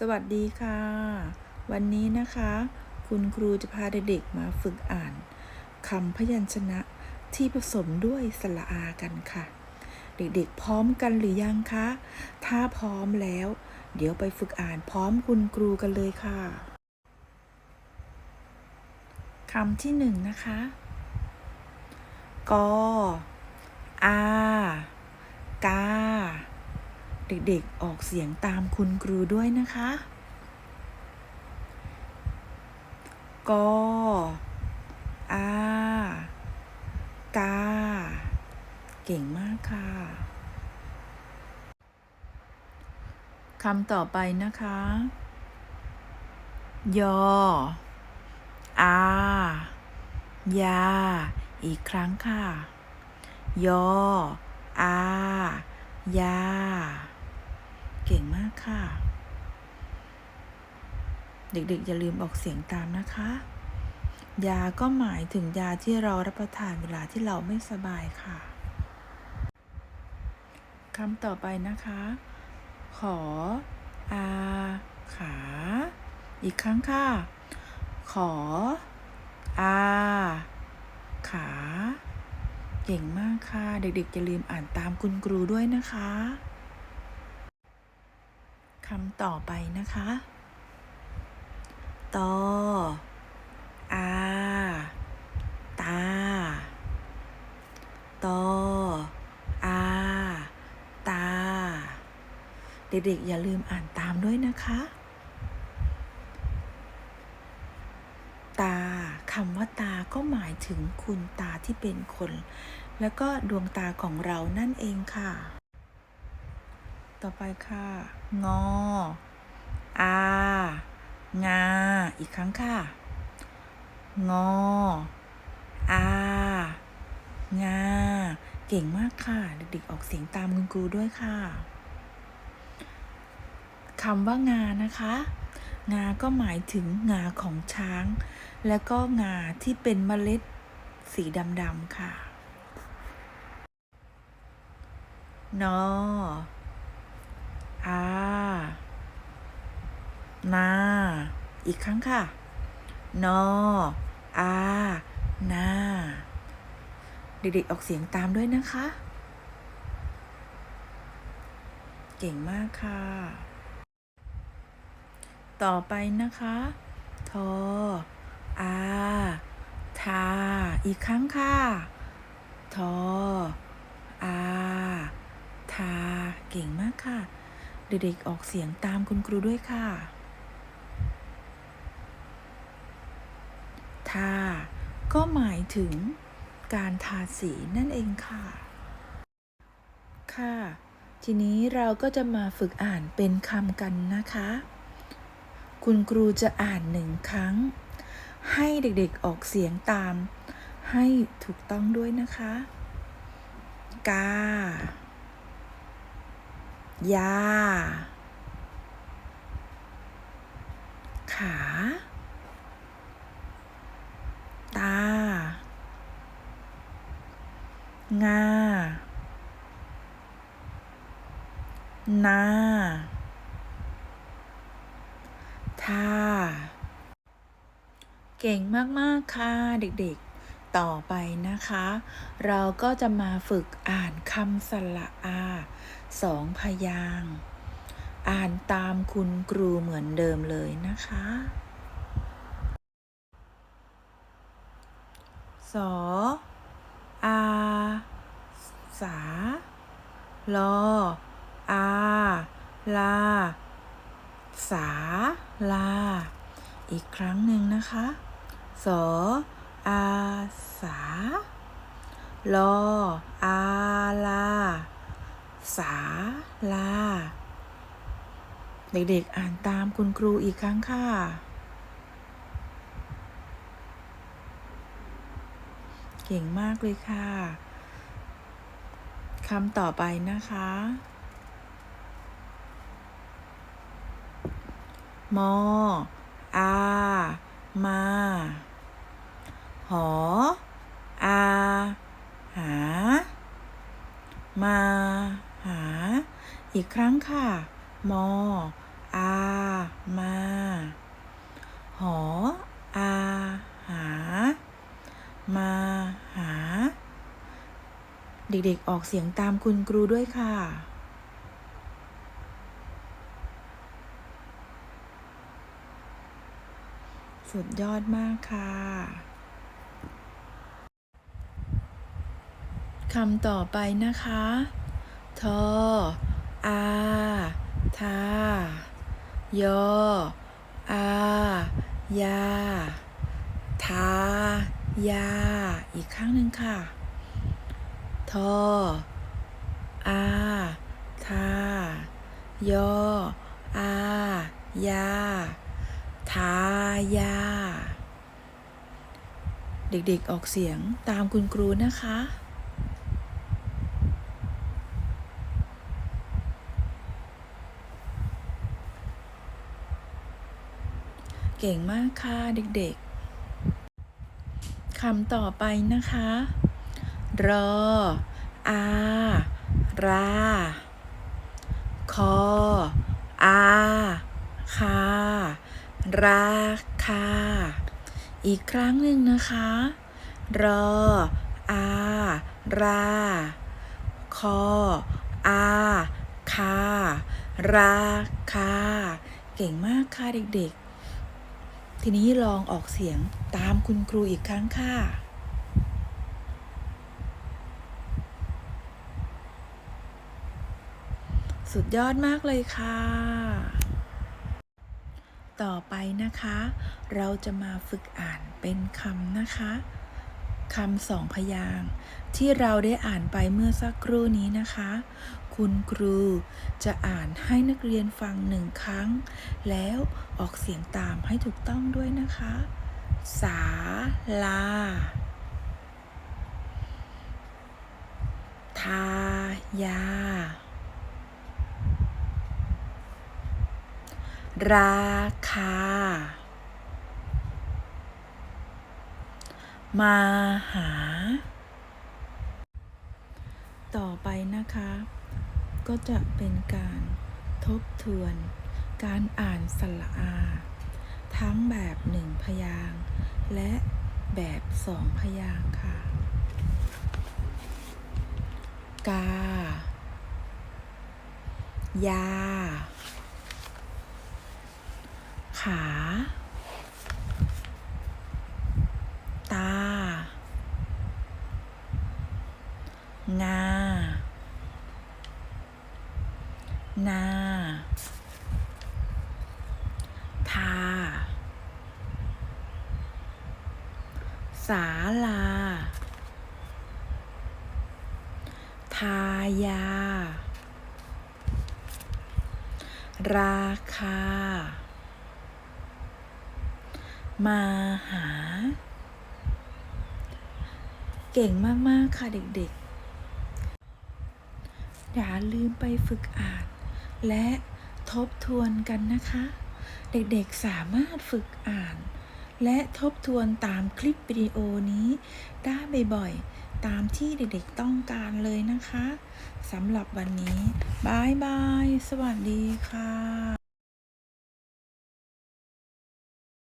สวัสดีค่ะ วันนี้นะคะ คุณครูจะพาเด็กๆมาฝึกอ่านคำพยัญชนะที่ผสมด้วยสระอากันค่ะ เด็กๆพร้อมกันหรือยังคะ ถ้าพร้อมแล้ว เดี๋ยวไปฝึกอ่านพร้อมคุณครูกันเลยค่ะคำที่หนึ่งนะคะกออากา เด็กๆออกเสียงตามคุณครูด้วยนะคะกออากา เก่งมากค่ะ คำต่อไปนะคะ ยอ อา ยา อีกครั้งค่ะ ยอ อา ยา เก่งมากค่ะ เด็กๆอย่าลืมออกเสียงตามนะคะ ยาก็หมายถึงยาที่เรารับประทานเวลาที่เราไม่สบายค่ะคำต่อไปนะคะ ขอ อา ขา อีกครั้งค่ะ ขอ อา ขา เก่งมากค่ะ เด็กๆอย่าลืมอ่านตามคุณครูด้วยนะคะ คำต่อไปนะคะ ตอ อา ตา ตอ อา ตา เด็กๆ อย่าลืมอ่านตามด้วยนะคะ ตาคำว่าตาก็หมายถึงคุณตาที่เป็นคน แล้วก็ดวงตาของเรานั่นเองค่ะ ต่อไปค่ะ งอ อา งา อีกครั้งค่ะ งอ อา งา เก่งมากค่ะ เด็กๆ ออกเสียงตามคุณครูด้วยค่ะคำว่างานะคะ งาก็หมายถึงงาของช้าง และก็งาที่เป็นเมล็ดสีดำๆค่ะ นอ อา นา อีกครั้งค่ะ นอ อานาเด็กๆออกเสียงตามด้วยนะคะ เก่งมากค่ะ ต่อไปนะคะ ทอ อา ทา อีกครั้งค่ะ ทอ อา ทา เก่งมากค่ะ เด็กๆออกเสียงตามคุณครูด้วยค่ะ ทา ก็หมายถึงการทาสีนั่นเองค่ะ ค่ะ ทีนี้เราก็จะมาฝึกอ่านเป็นคำกันนะคะ คุณครูจะอ่านหนึ่งครั้ง ให้เด็กๆออกเสียงตาม ให้ถูกต้องด้วยนะคะ กา ยา ขา ตา งา นา ทา เก่งมาก ๆ ค่ะ เด็ก ๆ ต่อไปนะคะ เราก็จะมาฝึกอ่านคำสระอาสองพยาง อ่านตามคุณครูเหมือนเดิมเลยนะคะสอ อาสาลออาลา สาลา อีกครั้งหนึ่งนะคะ สออาสาลออาลา สาลา เด็กๆอ่านตามคุณครูอีกครั้งค่ะ เก่งมากเลยค่ะคำต่อไปนะคะ มอ อา มา หอ อา หา มา หา อีกครั้งค่ะ มอ อา มา หอ อา หา มาหา เด็กๆออกเสียงตามคุณครูด้วยค่ะ สุดยอดมากค่ะคำต่อไปนะคะ ทอ อา ทา ยอ อา ยา ทา ยา อีกครั้งหนึ่งค่ะ ทอ อา ทา ยอ อา ยา ทายา เด็กๆออกเสียงตามคุณครูนะคะเก่งมากค่ะเด็กๆ คำต่อไปนะคะ รอ อา รา คอ อา คา ราคา อีกครั้งหนึ่งนะคะ รอ อา รา คอ อา คา ราคา เก่งมากค่ะเด็กๆ ทีนี้ลองออกเสียงตามคุณครูอีกครั้งค่ะ สุดยอดมากเลยค่ะ ต่อไปนะคะ เราจะมาฝึกอ่านเป็นคำนะคะคำสองพยางค์ที่เราได้อ่านไปเมื่อสักครู่นี้นะคะ คุณครูจะอ่านให้นักเรียนฟังหนึ่งครั้ง แล้วออกเสียงตามให้ถูกต้องด้วยนะคะ สาลา ทายา ราคา มาหา ต่อไปนะคะ ก็จะเป็นการทบทวน การอ่านสระอา ทั้งแบบหนึ่งพยางและแบบสองพยางค่ะ กา ยา ขา ตา งา ทา สาลา ทายา ราคา มาหา เก่งมาก ๆ ค่ะเด็กๆอย่าลืมไปฝึกอ่าน และทบทวนกันนะคะ เด็กๆสามารถฝึกอ่าน และทบทวนตามคลิปวิดีโอนี้ได้บ่อยๆ ตามที่เด็กๆต้องการเลยนะคะสำหรับวันนี้บายบาย สวัสดีค่ะ